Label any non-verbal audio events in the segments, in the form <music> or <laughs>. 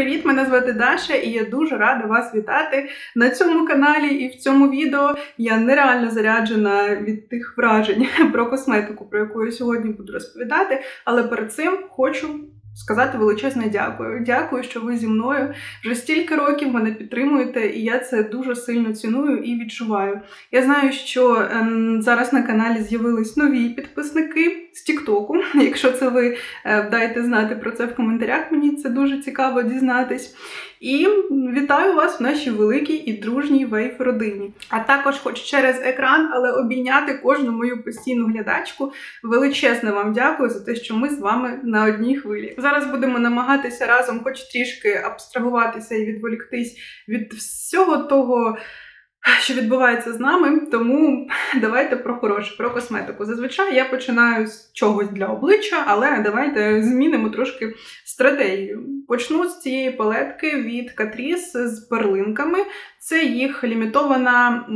привіт! Мене звати Даша, і я дуже рада вас вітати на цьому каналі і в цьому відео. Я нереально заряджена від тих вражень <laughs> про косметику, про яку я сьогодні буду розповідати. Але перед цим хочу сказати величезне дякую. Дякую, що ви зі мною вже стільки років мене підтримуєте, і я це дуже сильно ціную і відчуваю. Я знаю, що ем, зараз на каналі з'явились нові підписники з Тіктоку. <laughs> Якщо це ви е, дайте знати про це в коментарях, мені це дуже цікаво дізнатись. І вітаю вас в нашій великій і дружній вейф родині. А також, хоч через екран, але обійняти кожну мою постійну глядачку. Величезне вам дякую за те, що ми з вами на одній хвилі. Зараз будемо намагатися разом, хоч трішки абстрагуватися і відволіктись від всього того. Що відбувається з нами, тому давайте про хороше, про косметику. Зазвичай я починаю з чогось для обличчя, але давайте змінимо трошки стратегію. Почну з цієї палетки від Catrice з перлинками. Це їх лімітована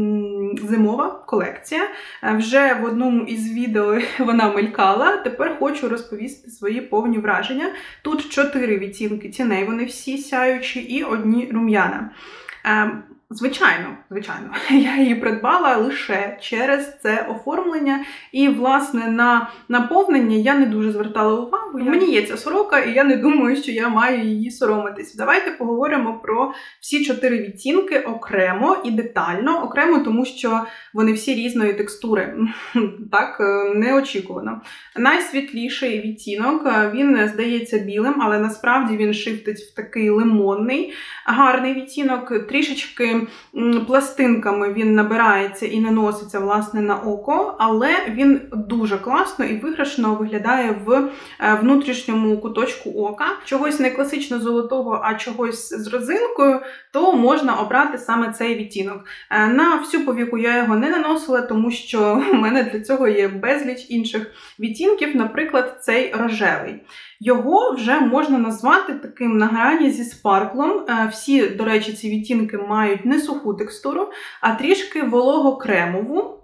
зимова колекція. Е, Вже в одному із відео <laughs> вона мелькала. Тепер хочу розповісти свої повні враження. Тут чотири відтінки тіней, вони всі сяючі, і одні рум'яна. Звичайно, звичайно, <laughs> я її придбала лише через це оформлення, і власне на наповнення я не дуже звертала увагу. Я... Мені є ця сорока, і я не думаю, що я маю її соромитись. Давайте поговоримо про всі чотири відтінки окремо і детально. Окремо, тому що вони всі різної текстури. <laughs> Так е, неочікувано. Найсвітліший відтінок е, він здається білим, але насправді він шифтить в такий лимонний, гарний відтінок, трішечки пластинками він набирається і наноситься власне на око, але він дуже класно і виграшно виглядає в е, внутрішньому куточку ока. Чогось не класично золотого, а чогось з розинкою, то можна обрати саме цей відтінок. Е, На всю повіку я його не наносила, тому що <laughs> в мене для цього є безліч інших відтінків, наприклад, цей рожевий. Його вже можна назвати таким на грані зі спарклом. Е, Всі, до речі, ці відтінки мають не суху текстуру, а трішки волого-кремову. Е,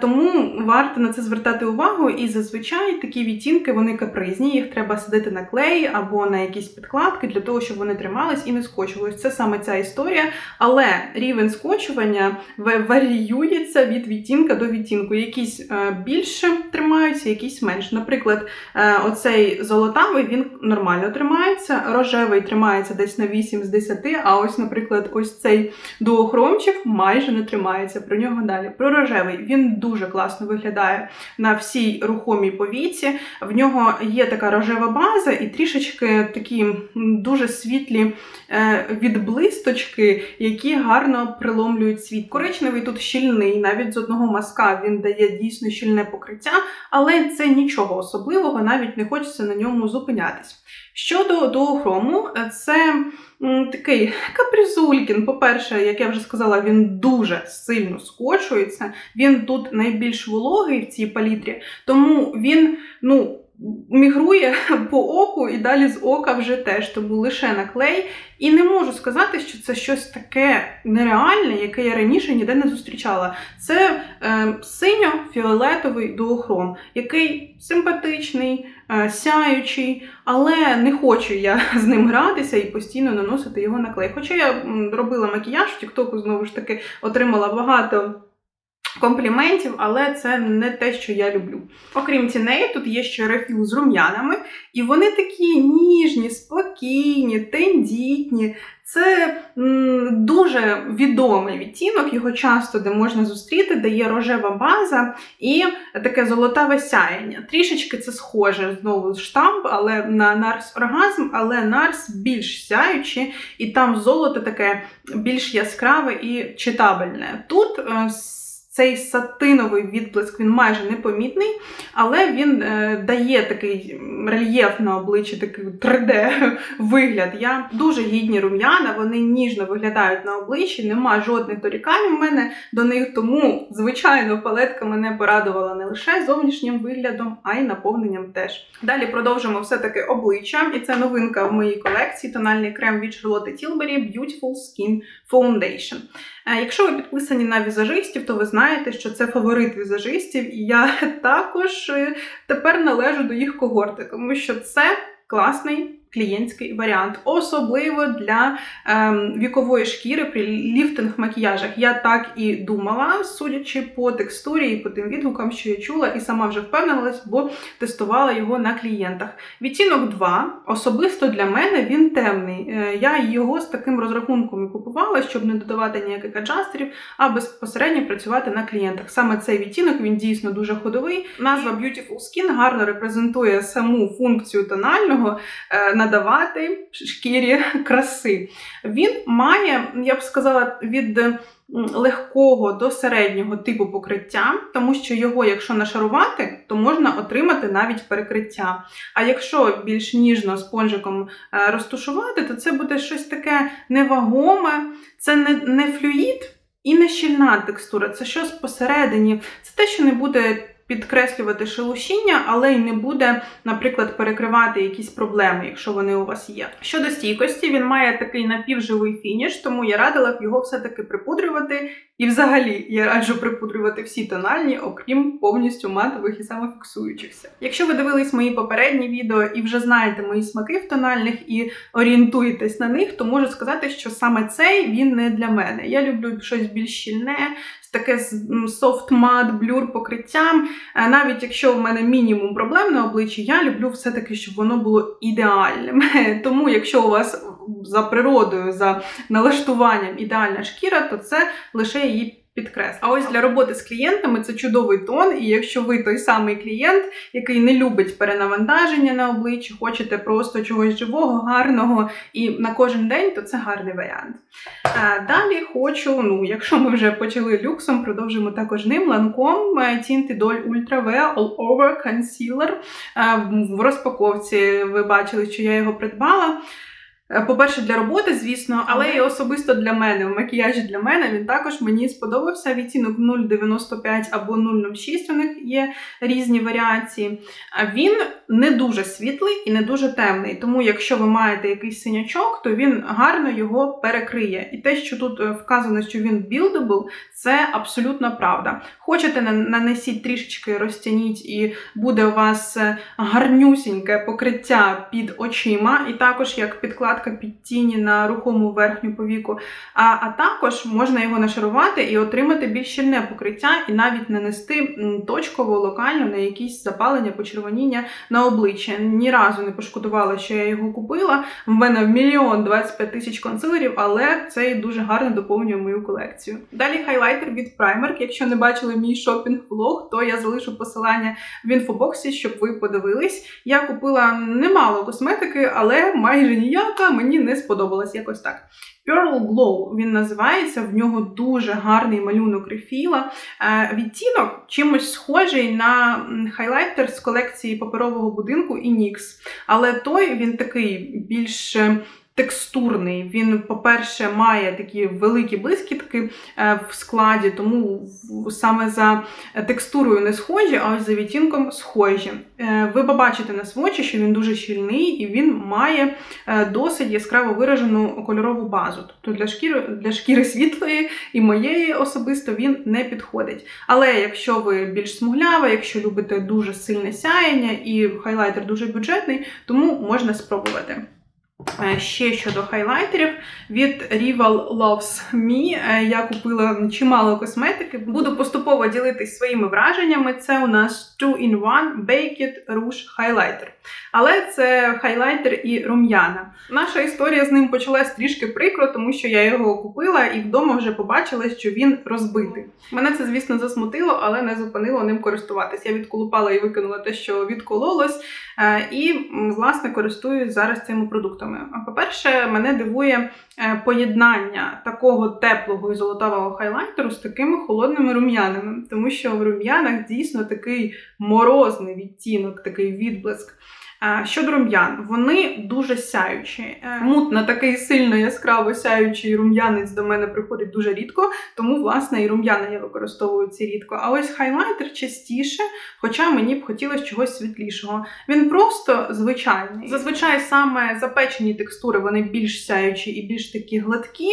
Тому варто на це звертати увагу, і зазвичай такі відтінки вони капризні, їх треба садити на клей або на якісь підкладки для того, щоб вони тримались і не скочувались. Це саме ця історія, але рівень скочування варіюється від відтінка до відтінку. Якісь е, більше тримаються, якісь менше. Наприклад, е, оцей золотавий він нормально тримається, рожевий тримається десь на 8 з 10, а ось, наприклад, ось цей дуохромчик майже не тримається. Про нього далі. Про рожевий він дуже класно виглядає на всій рухомій повіці. В нього є така рожева база і трішечки такі дуже світлі е, відблисточки, які гарно приломлюють світ. Коричневий тут щільний, навіть з одного маска він дає дійсно щільне покриття, але це нічого особливого, навіть не хочеться на ньому зупинятись. Щодо дуохрому, це такий капризулькін. По-перше, як я вже сказала, він дуже сильно скочується. Він тут найбільш вологий в цій палітрі, тому він, ну. Мігрує <laughs> по оку і далі з ока вже теж, тому лише на клей. І не можу сказати, що це щось таке нереальне, яке я раніше ніде не зустрічала. Це е, синьо-фіолетовий дуохром, який симпатичний, сяючий, але не хочу я <laughs> з ним гратися і постійно наносити його на клей. Хоча я робила макіяж в Тіктоку, знову ж таки, отримала багато. Компліментів, але це не те, що я люблю. Окрім тіней, тут є ще рефіл з рум'янами, і вони такі ніжні, спокійні, тендітні. Це м, дуже відомий відтінок, його часто де можна зустріти, де є рожева база і таке золотаве сяєння. Трішечки це схоже знову штамп, але на Нарс Оргазм, але Нарс більш сяючий, і там золото таке більш яскраве і читабельне. Тут е, цей сатиновий відблиск він майже непомітний, але він е, дає такий рельєф на обличчі, такий 3D <laughs> вигляд. Я дуже гідні рум'яна, вони ніжно виглядають на обличчі, нема жодних дорікань у мене до них. Тому, звичайно, палетка мене порадувала не лише зовнішнім виглядом, а й наповненням теж. Далі продовжимо все-таки обличчя, і це новинка в моїй колекції тональний крем від Charlotte Tilbury Beautiful Skin Foundation. Е, Якщо ви підписані на візажистів, то ви знаєте, що це фаворит візажистів, і я <laughs> також е, тепер належу до їх когорти, тому що це класний клієнтський варіант, особливо для ем, вікової шкіри при ліфтинг макіяжах. Я так і думала, судячи по текстурі і по тим відгукам, що я чула, і сама вже впевнилась, бо тестувала його на клієнтах. Відтінок 2, особисто для мене він темний. Е, Я його з таким розрахунком і купувала, щоб не додавати ніяких аджастерів, а безпосередньо працювати на клієнтах. Саме цей відтінок він дійсно дуже ходовий. Назва Beautiful Skin гарно репрезентує саму функцію тонального е, надавати шкірі краси. Він має, я б сказала, від легкого до середнього типу покриття, тому що його, якщо нашарувати, то можна отримати навіть перекриття. А якщо більш ніжно спонжиком е, розтушувати, то це буде щось таке невагоме, це не, не флюїд і не щільна текстура, це щось посередині. Це те, що не буде підкреслювати шелушіння, але й не буде, наприклад, перекривати якісь проблеми, якщо вони у вас є. Щодо стійкості, він має такий напівживий фініш, тому я радила б його все-таки припудрювати. І взагалі я раджу припудрювати всі тональні, окрім повністю матових і самофіксуючихся. Якщо ви дивились мої попередні відео і вже знаєте мої смаки в тональних і орієнтуєтесь на них, то можу сказати, що саме цей він не для мене. Я люблю щось більш щільне, таке з soft matte, блюр покриттям. Е, Навіть якщо в мене мінімум проблем на обличчі, я люблю все-таки, щоб воно було ідеальним. <laughs> Тому, якщо у вас за природою, за налаштуванням ідеальна шкіра, то це лише її підкреслить. А ось для роботи з клієнтами це чудовий тон. І якщо ви той самий клієнт, який не любить перенавантаження на обличчі, хочете просто чогось живого, гарного і на кожен день, то це гарний варіант. Е, Далі хочу, ну, якщо ми вже почали люксом, продовжимо також ним ланком Tinted Doll Ultra V All Over Concealer. Е, В розпаковці ви бачили, що я його придбала. Е, По-перше, для роботи, звісно, але і особисто для мене. В макіяжі для мене він також мені сподобався. Відтінок 0,95 або 0,06 у них є різні варіації. А Він не дуже світлий і не дуже темний. Тому, якщо ви маєте якийсь синячок, то він гарно його перекриє. І те, що тут е, вказано, що він buildable, це абсолютно правда. Хочете нанесіть трішечки розтяніть, і буде у вас е, гарнюсіньке покриття під очима, і також як підкладка під тіні на рухому верхню повіку. А, а також можна його нашарувати і отримати більш щільне покриття, і навіть нанести точково, локально на якісь запалення, почервоніння на обличчя. Ні разу не пошкодувала, що я його купила. В мене в мільйон 25 тисяч консилерів, але цей дуже гарно доповнює мою колекцію. Далі хайлайтер від Primark. Якщо не бачили мій шопінг-влог, то я залишу посилання в інфобоксі, щоб ви подивились. Я купила немало косметики, але майже ніяка мені не сподобалась якось так. Pearl Glow він називається, в нього дуже гарний малюнок рефіла. Е, відтінок чимось схожий на хайлайтер з колекції паперового будинку NYX. Але той він такий більш текстурний. Він, по-перше, має такі великі блискітки е, в складі, тому саме за текстурою не схожі, а ось за відтінком схожі. Е, Ви побачите на свочі, що він дуже щільний і він має е, досить яскраво виражену кольорову базу. Тобто для шкіри, для шкіри світлої і моєї особисто він не підходить. Але якщо ви більш смуглява, якщо любите дуже сильне сяєння і хайлайтер дуже бюджетний, тому можна спробувати. Е, Ще щодо хайлайтерів від Rival Loves Me. Е, Я купила чимало косметики. Буду поступово ділитись своїми враженнями. Це у нас 2-in-1 Baked Rouge Highlighter. Але це хайлайтер і рум'яна. Наша історія з ним почалась трішки прикро, тому що я його купила і вдома вже побачила, що він розбитий. Мене це, звісно, засмутило, але не зупинило ним користуватись. Я відколупала і викинула те, що відкололось. Е, І, власне, користуюсь зараз цими продуктами. А По-перше, мене дивує е, поєднання такого теплого і золотавого хайлайтеру з такими холодними рум'янами, тому що в рум'янах дійсно такий морозний відтінок, такий відблиск. Щодо рум'ян, вони дуже сяючі. Е, Мутно такий сильно яскраво сяючий рум'янець до мене приходить дуже рідко, тому власне і рум'яна я використовую ці рідко. А ось хайлайтер частіше, хоча мені б хотілося чогось світлішого. Він просто звичайний. Зазвичай саме запечені текстури вони більш сяючі і більш такі гладкі.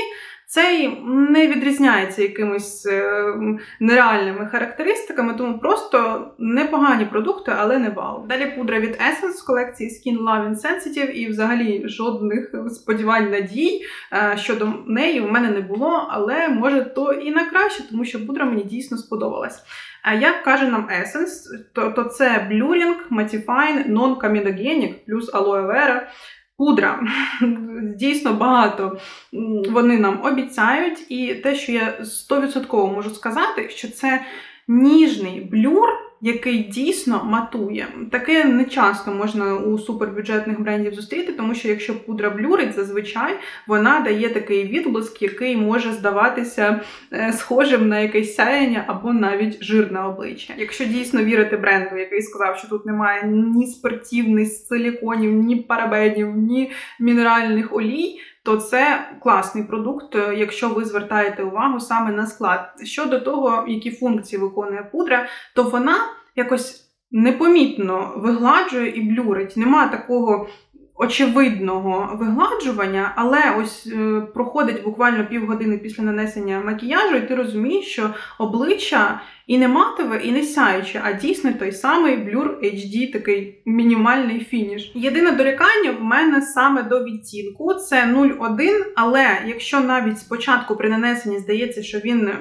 Цей не відрізняється якимись е, нереальними характеристиками, тому просто непогані продукти, але не вау. Далі пудра від Essence з колекції Skin Love and Sensitive і взагалі жодних сподівань надій е, щодо неї у мене не було, але може то і на краще, тому що пудра мені дійсно сподобалась. А як каже нам Essence, то, то це Blurring, Mattifying, Non-Comedogenic плюс Aloe. Пудра. Дійсно багато вони нам обіцяють, і те, що я 100% можу сказати, що це ніжний блюр який дійсно матує. Таке не часто можна у супербюджетних брендів зустріти, тому що якщо пудра блюрить, зазвичай вона дає такий відблиск, який може здаватися е, схожим на якесь сяяння або навіть жирне обличчя. Якщо дійсно вірити бренду, який сказав, що тут немає ні спиртів, ні силіконів, ні парабенів, ні мінеральних олій то це класний продукт, е, якщо ви звертаєте увагу саме на склад. Щодо того, які функції виконує пудра, то вона якось непомітно вигладжує і блюрить. Нема такого очевидного вигладжування, але ось е, проходить буквально півгодини після нанесення макіяжу, і ти розумієш, що обличчя і не матове, і не сяюче, а дійсно той самий блюр HD, такий мінімальний фініш. Єдине дорікання в мене саме до відтінку це 0,1, але якщо навіть спочатку при нанесенні здається, що він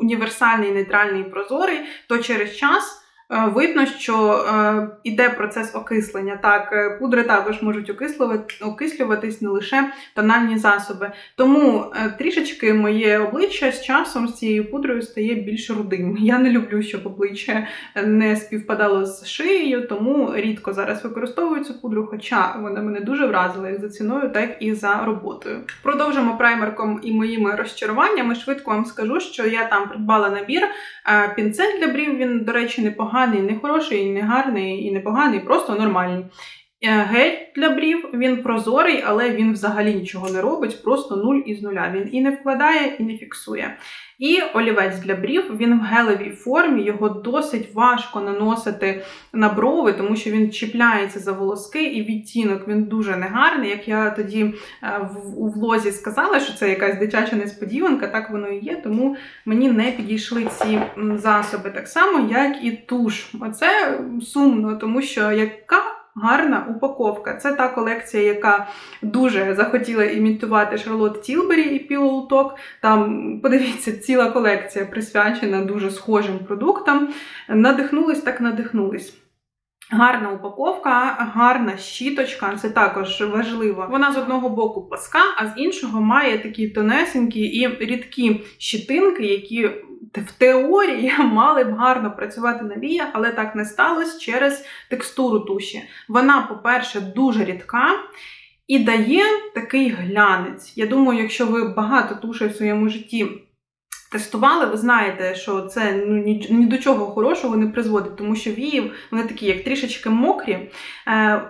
універсальний, нейтральний прозорий, то через час. Е, видно, що е, іде процес окислення. Так, е, пудри також можуть окислюватись не лише тональні засоби. Тому трішечки моє обличчя з часом з цією пудрою стає більш рудим. <laughs> Я не люблю, щоб обличчя не співпадало з шиєю, тому рідко зараз використовую цю пудру, хоча вона мене дуже вразила як за ціною, так і за роботою. Продовжимо праймерком і моїми розчаруваннями. Швидко вам скажу, що я там придбала набір. Пінцель для брів він, до речі, непоганий поганий, не хороший, не гарний і не поганий, просто нормальний. Е, гель для брів, він прозорий, але він взагалі нічого не робить, просто нуль із нуля. Він і не вкладає, і не фіксує. І олівець для брів, він в гелевій формі, його досить важко наносити на брови, тому що він чіпляється за волоски, і відтінок він дуже негарний. Як я тоді е, у влозі сказала, що це якась дитяча несподіванка, так воно і є, тому мені не підійшли ці засоби так само, як і туш. Оце сумно, тому що яка гарна упаковка. Це та колекція, яка дуже захотіла імітувати Шарлот Тілбері і Pillow Там, подивіться, ціла колекція присвячена дуже схожим продуктам. Надихнулись, так надихнулись. Гарна упаковка, гарна щіточка, це також важливо. Вона з одного боку пласка, а з іншого має такі тонесенькі і рідкі щитинки, які в теорії <laughs> мали б гарно працювати на віях, але так не сталося через текстуру туші. Вона, по-перше, дуже рідка. І дає такий глянець. Я думаю, якщо ви багато туші в своєму житті тестували, ви знаєте, що це ну, ні, ні до чого хорошого не призводить, тому що вії вони такі, як трішечки мокрі, е,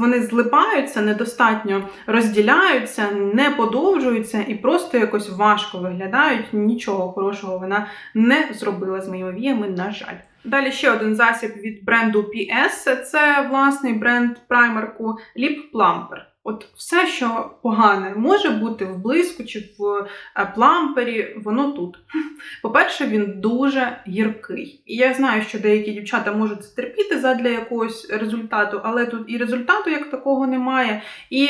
вони злипаються, недостатньо розділяються, не подовжуються і просто якось важко виглядають. Нічого хорошого вона не зробила з моїми віями, на жаль. Далі ще один засіб від бренду PS. Це власний бренд праймерку Lip Plumper. От все, що погане може бути в блиску чи в е, плампері, воно тут. <laughs> По-перше, він дуже гіркий. І я знаю, що деякі дівчата можуть терпіти задля якогось результату, але тут і результату як такого немає, і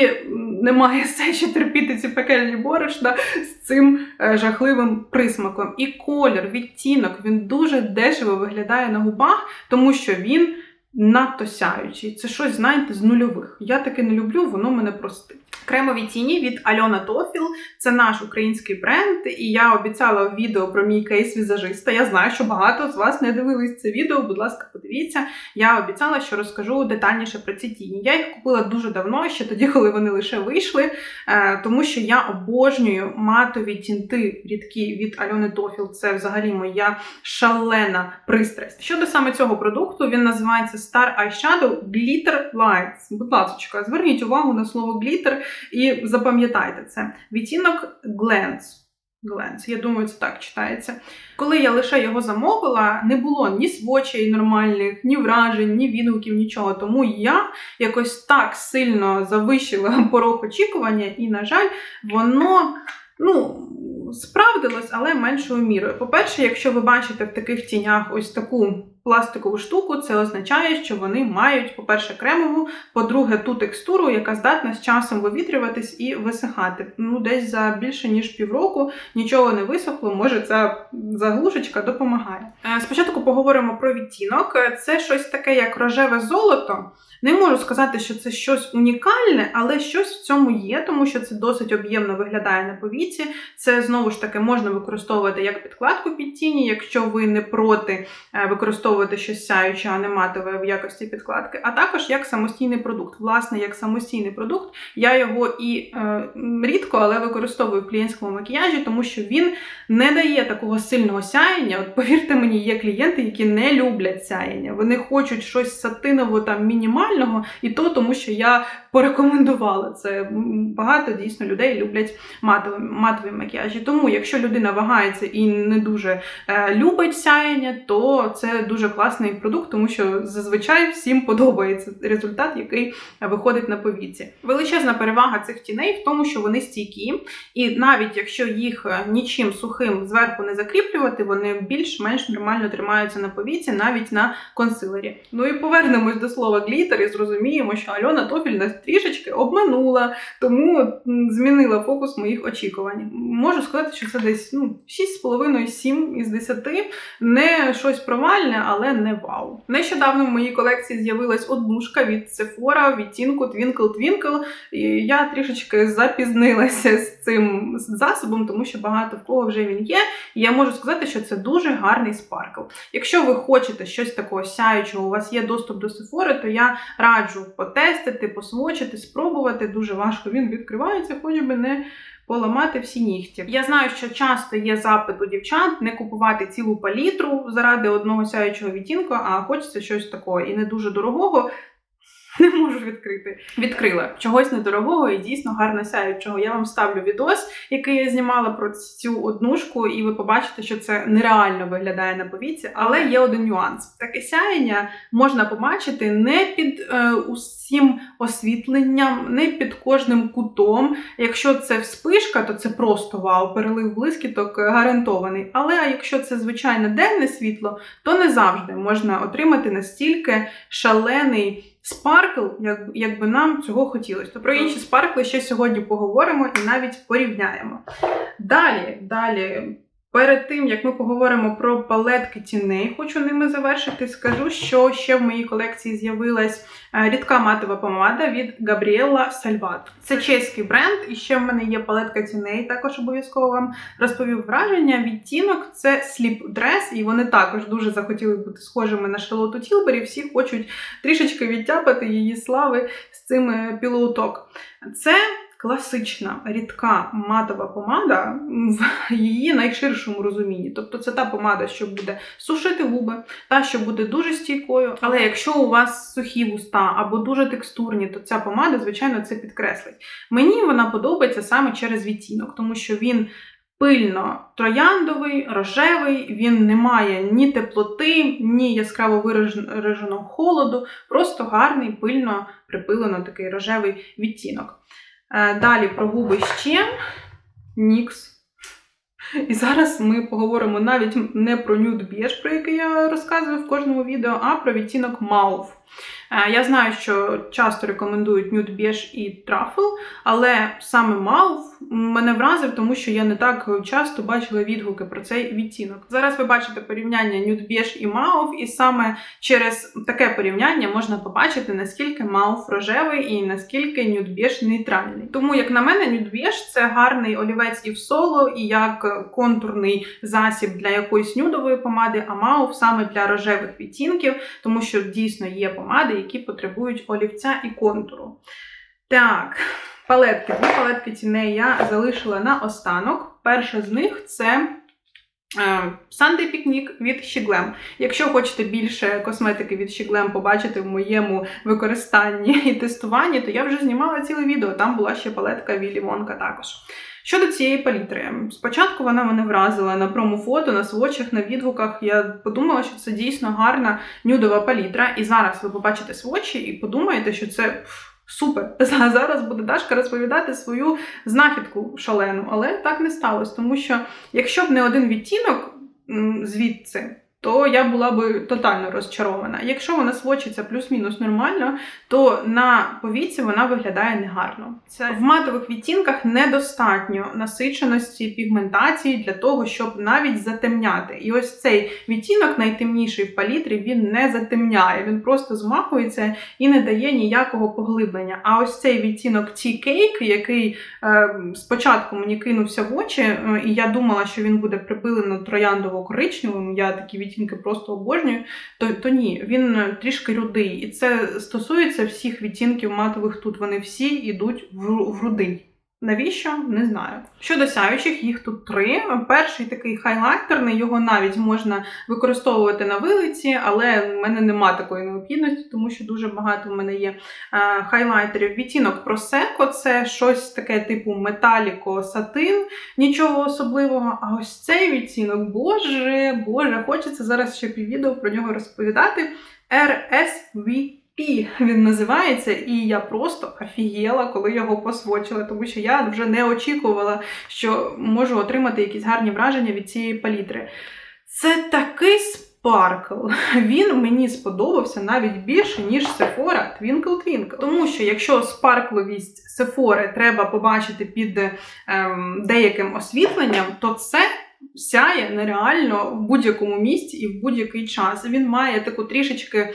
немає <laughs> все терпіти ці пекельні борошна з цим е, жахливим присмаком. І колір, відтінок, він дуже дешево виглядає на губах, тому що він надто сяючий. Це щось, знаєте, з нульових. Я таке не люблю, воно мене простить. Кремові тіні від Альона Тофіл. Це наш український бренд, і я обіцяла відео про мій кейс візажиста. Я знаю, що багато з вас не дивились це відео. Будь ласка, подивіться. Я обіцяла, що розкажу детальніше про ці тіні. Я їх купила дуже давно, ще тоді, коли вони лише вийшли, е, тому що я обожнюю матові тінти рідкі від Альони Тофіл. Це взагалі моя шалена пристрасть. Щодо саме цього продукту, він називається Star Eyeshadow Glitter Lights. Будь ласка, зверніть увагу на слово glitter. І запам'ятайте це. Відтінок Glance. Glance. Я думаю, це так читається. Коли я лише його замовила, не було ні свочей нормальних, ні вражень, ні відгуків, нічого. Тому я якось так сильно завищила <laughs> порог очікування, і, на жаль, воно, ну, справдилось, але меншою мірою. По-перше, якщо ви бачите в таких тінях ось таку пластикову штуку, це означає, що вони мають, по-перше, кремову, по-друге, ту текстуру, яка здатна з часом вивітрюватись і висихати. Ну, десь за більше ніж півроку нічого не висохло, може ця заглушечка допомагає. Е, Спочатку поговоримо про відтінок. Це щось таке, як рожеве золото. Не можу сказати, що це щось унікальне, але щось в цьому є, тому що це досить об'ємно виглядає на повіці. Це знову ж таки можна використовувати як підкладку під тіні, якщо ви не проти е, використовувати щось сяюче, а не матове в якості підкладки, а також як самостійний продукт. Власне, як самостійний продукт, я його і е, рідко, але використовую в клієнтському макіяжі, тому що він не дає такого сильного сяєння. От повірте мені, є клієнти, які не люблять сяєння. Вони хочуть щось сатиново там мінімального, і то тому, що я порекомендувала це. Багато дійсно людей люблять матові, матові макіяжі. Тому, якщо людина вагається і не дуже е, любить сяєння, то це дуже класний продукт, тому що зазвичай всім подобається результат, який виходить на повіці. Величезна перевага цих тіней в тому, що вони стійкі, і навіть якщо їх е, нічим сухим зверху не закріплювати, вони більш-менш нормально тримаються на повіці, навіть на консилері. Ну і повернемось до слова глітер і зрозуміємо, що Альона Тофіль нас трішечки обманула, тому змінила фокус моїх очікувань. Можу сказати, що це десь ну, 6,5-7 із 10. Не щось провальне, але не вау. Нещодавно в моїй колекції з'явилась однушка від Sephora відтінку Twinkle Twinkle. І я трішечки запізнилася з цим засобом, тому що багато в кого вже він є. І я можу сказати, що це дуже гарний спаркл. Якщо ви хочете щось такого сяючого, у вас є доступ до Sephora, то я раджу потестити, посвочити, спробувати. Дуже важко він відкривається, хоч би не поламати всі нігті. Я знаю, що часто є запит у дівчат не купувати цілу палітру заради одного сяючого відтінку, а хочеться щось такого і не дуже дорогого. <laughs> Не можу відкрити. Відкрила чогось недорогого і дійсно гарно сяючого. Я вам ставлю відос, який я знімала про цю однушку, і ви побачите, що це нереально виглядає на повіці. Але є один нюанс: таке сяєння можна побачити не під е, усім освітленням, не під кожним кутом. Якщо це вспишка, то це просто вау, перелив блискіток гарантований. Але якщо це звичайне денне світло, то не завжди можна отримати настільки шалений. Спаркл, як, якби нам цього хотілося. То про інші спаркли ще сьогодні поговоримо і навіть порівняємо. Далі, далі, перед тим як ми поговоримо про палетки тіней, хочу ними завершити. Скажу, що ще в моїй колекції з'явилась е, рідка матова помада від Gabriella Salvat. Це чеський бренд, і ще в мене є палетка тіней, також обов'язково вам розповів враження. Відтінок це Sleep Dress, і вони також дуже захотіли бути схожими на Шарлоту Тілбері. Всі хочуть трішечки відтяпати її слави з цим пілоуток. Це класична рідка матова помада в її найширшому розумінні. Тобто це та помада, що буде сушити губи, та що буде дуже стійкою. Але якщо у вас сухі вуста або дуже текстурні, то ця помада, звичайно, це підкреслить. Мені вона подобається саме через відтінок, тому що він. Пильно трояндовий, рожевий, він не має ні теплоти, ні яскраво вираженого холоду, просто гарний, пильно припилено такий рожевий відтінок. Е, Далі про губи ще Нікс. І зараз ми поговоримо навіть не про нюд біж, про який я розказую в кожному відео, а про відтінок Mauve. Е, Я знаю, що часто рекомендують нюд біж і трафл, але саме Mauve мене вразив, тому що я не так часто бачила відгуки про цей відтінок. Зараз ви бачите порівняння нюд біж і Mauve, і саме через таке порівняння можна побачити, наскільки Mauve рожевий і наскільки нюд біж нейтральний. Тому, як на мене, нюд біж це гарний олівець і в соло, і як контурний засіб для якоїсь нюдової помади, а Mauve саме для рожевих відтінків, тому що дійсно є помади, які потребують олівця і контуру. Так, палетки. Дві палетки тіней я залишила на останок. Перша з них це е, Sunday Picnic від Shiglem. Якщо хочете більше косметики від Shiglem побачити в моєму використанні і тестуванні, то я вже знімала ціле відео. Там була ще палетка Віллі Вонка також. Щодо цієї палітри, спочатку вона мене вразила на промофото, на свочах, на відгуках. Я подумала, що це дійсно гарна нюдова палітра. І зараз ви побачите свочі і подумаєте, що це Супер! <laughs> Зараз буде Дашка розповідати свою знахідку шалену, але так не сталося, тому що якщо б не один відтінок звідси, то я була би тотально розчарована. Якщо вона свочиться плюс-мінус нормально, то на повіці вона виглядає негарно. Це в матових відтінках недостатньо насиченості пігментації для того, щоб навіть затемняти. І ось цей відтінок, найтемніший в палітрі, він не затемняє, він просто змахується і не дає ніякого поглиблення. А ось цей відтінок Tea Cake, який е, спочатку мені кинувся в очі, е, і я думала, що він буде припилено трояндово-коричневим. Я такі відтінки просто обожнюю. То, то ні, він е, трішки рудий. І це стосується всіх відтінків матових тут. Вони всі йдуть в, в рудий. Навіщо? Не знаю. Щодо сяючих, їх тут три. Перший такий хайлайтерний, його навіть можна використовувати на вилиці, але в мене нема такої необхідності, тому що дуже багато в мене є е, хайлайтерів. Відтінок Prosecco – це щось таке типу металіко сатин, нічого особливого. А ось цей відтінок, боже, боже, хочеться зараз ще піввідео про нього розповідати. RSVP він називається, і я просто офігела, коли його посвочила, тому що я вже не очікувала, що можу отримати якісь гарні враження від цієї палітри. Це такий спаркл. Він мені сподобався навіть більше, ніж Sephora Twinkle Twinkle. Тому що якщо спаркловість Sephora треба побачити під ем, деяким освітленням, то це сяє нереально в будь-якому місці і в будь-який час. Він має таку трішечки е,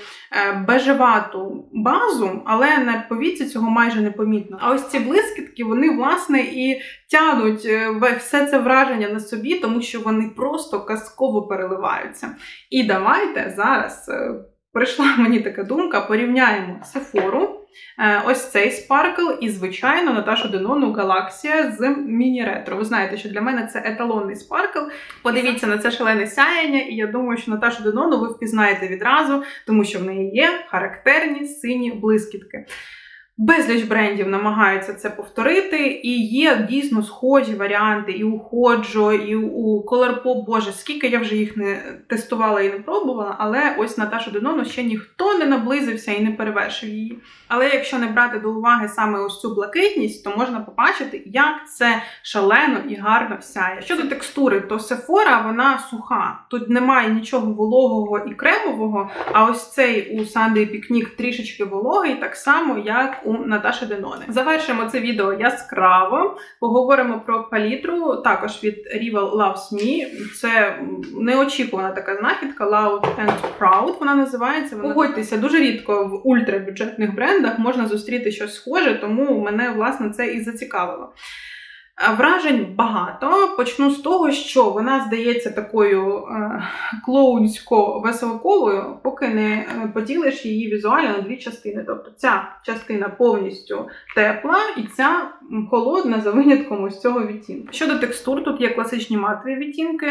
бежевату базу, але на повіці цього майже не помітно. А ось ці блискітки, вони власне і тянуть е, все це враження на собі, тому що вони просто казково переливаються. І давайте зараз е, прийшла мені така думка: порівняємо Сефору. Е, Ось цей спаркл і, звичайно, Наташа Денону Галаксія з міні-ретро. Ви знаєте, що для мене це еталонний спаркл. Подивіться на це шалене сяяння, і я думаю, що Наташу Денону ви впізнаєте відразу, тому що в неї є характерні сині блискітки. Безліч брендів намагаються це повторити, і є дійсно схожі варіанти і у Ходжо, і у Colourpop. Боже, скільки я вже їх не тестувала і не пробувала, але ось Наташу Денону ще ніхто не наблизився і не перевершив її. Але якщо не брати до уваги саме ось цю блакитність, то можна побачити, як це шалено і гарно сяє. Щодо текстури, то Sephora вона суха. Тут немає нічого вологого і кремового, а ось цей у Sunday Picnic трішечки вологий, так само, як у Наташі Денони. Завершимо це відео яскраво. Поговоримо про палітру, також від Rival Loves Me. Це неочікувана така знахідка Loud and Proud. Вона називається. Вона Погодьтеся, дуже рідко в ультрабюджетних брендах можна зустріти щось схоже, тому мене власне це і зацікавило. Е, Вражень багато. Почну з того, що вона здається такою е, клоунсько-веселковою, поки не е, поділиш її візуально на дві частини. Тобто ця частина повністю тепла, і ця холодна за винятком ось цього відтінку. Щодо текстур, тут є класичні матові відтінки.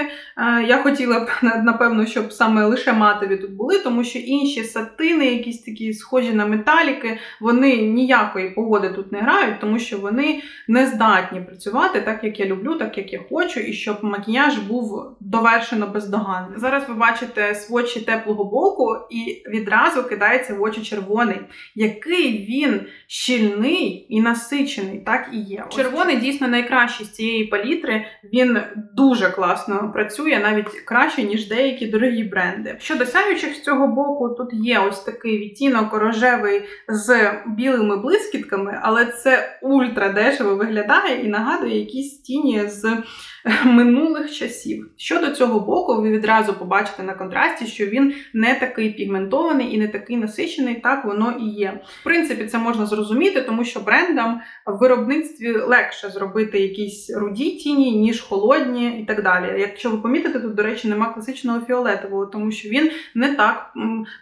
Я хотіла б напевно, щоб саме лише матові тут були, тому що інші сатини, якісь такі схожі на металіки, вони ніякої погоди тут не грають, тому що вони не здатні працювати так, як я люблю, так як я хочу, і щоб макіяж був довершено бездоганний. Зараз ви бачите свочі теплого боку, і відразу кидається в очі червоний. Який він щільний і насичений, так і є. Червоний дійсно найкращий з цієї палітри. Він дуже класно працює, навіть краще, ніж деякі дорогі бренди. Щодо сяючих з цього боку, тут є ось такий відтінок рожевий з білими блискітками, але це ультра дешево виглядає і нагадує якісь тіні з <laughs> минулих часів. Щодо цього боку, ви відразу побачите на контрасті, що він не такий пігментований і не такий насичений, так воно і є. В принципі, це можна зрозуміти, тому що брендам в виробництві легше зробити якісь руді тіні, ніж холодні і так далі. Якщо ви помітите, тут, до речі, нема класичного фіолетового, тому що він не так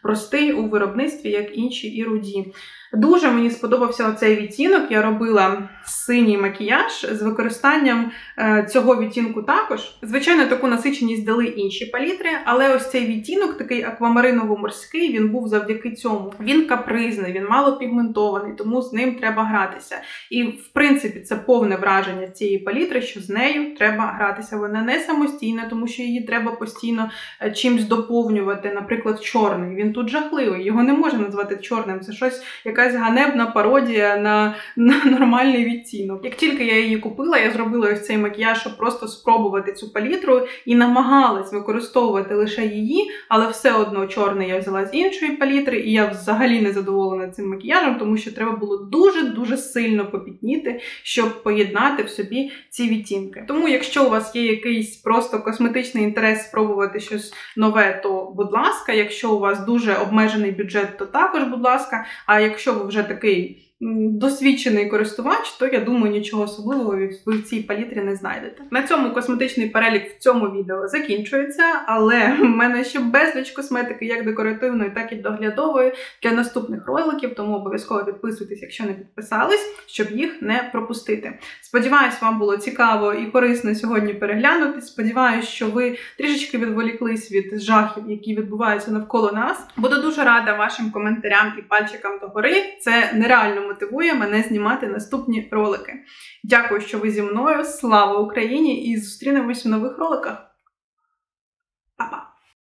простий у виробництві, як інші і руді. Дуже мені сподобався оцей відтінок. Я робила синій макіяж з використанням е, цього відтінку також. Звичайно, таку насиченість дали інші палітри, але ось цей відтінок, такий аквамариново-морський, він був завдяки цьому. Він капризний, він мало пігментований, тому з ним треба гратися. І в принципі це повне враження цієї палітри, що з нею треба гратися. Вона не самостійна, тому що її треба постійно е, чимсь доповнювати. Наприклад, чорний. Він тут жахливий. Його не можна назвати чорним. Це щось, якась ганебна пародія на, на нормальний відтінок. Як тільки я її купила, я зробила ось цей макіяж, щоб просто спробувати цю палітру і намагалась використовувати лише її, але все одно чорний я взяла з іншої палітри, і я взагалі не задоволена цим макіяжем, тому що треба було дуже дуже сильно попітніти, щоб поєднати в собі ці відтінки. Тому, якщо у вас є якийсь просто косметичний інтерес спробувати щось нове, то будь ласка. Якщо у вас дуже обмежений бюджет, то також, будь ласка. А якщо ви вже такий досвідчений користувач, то я думаю, нічого особливого ви в цій палітрі не знайдете. На цьому косметичний перелік в цьому відео закінчується, але <laughs> в мене ще безліч косметики, як декоративної, так і доглядової для наступних роликів. Тому обов'язково підписуйтесь, якщо не підписались, щоб їх не пропустити. Сподіваюсь, вам було цікаво і корисно сьогодні переглянути. Сподіваюсь, що ви трішечки відволіклись від жахів, які відбуваються навколо нас. Буду дуже рада вашим коментарям і пальчикам догори. Це нереально мотивує мене знімати наступні ролики. Дякую, що ви зі мною. Слава Україні! І зустрінемось в нових роликах. Па-па!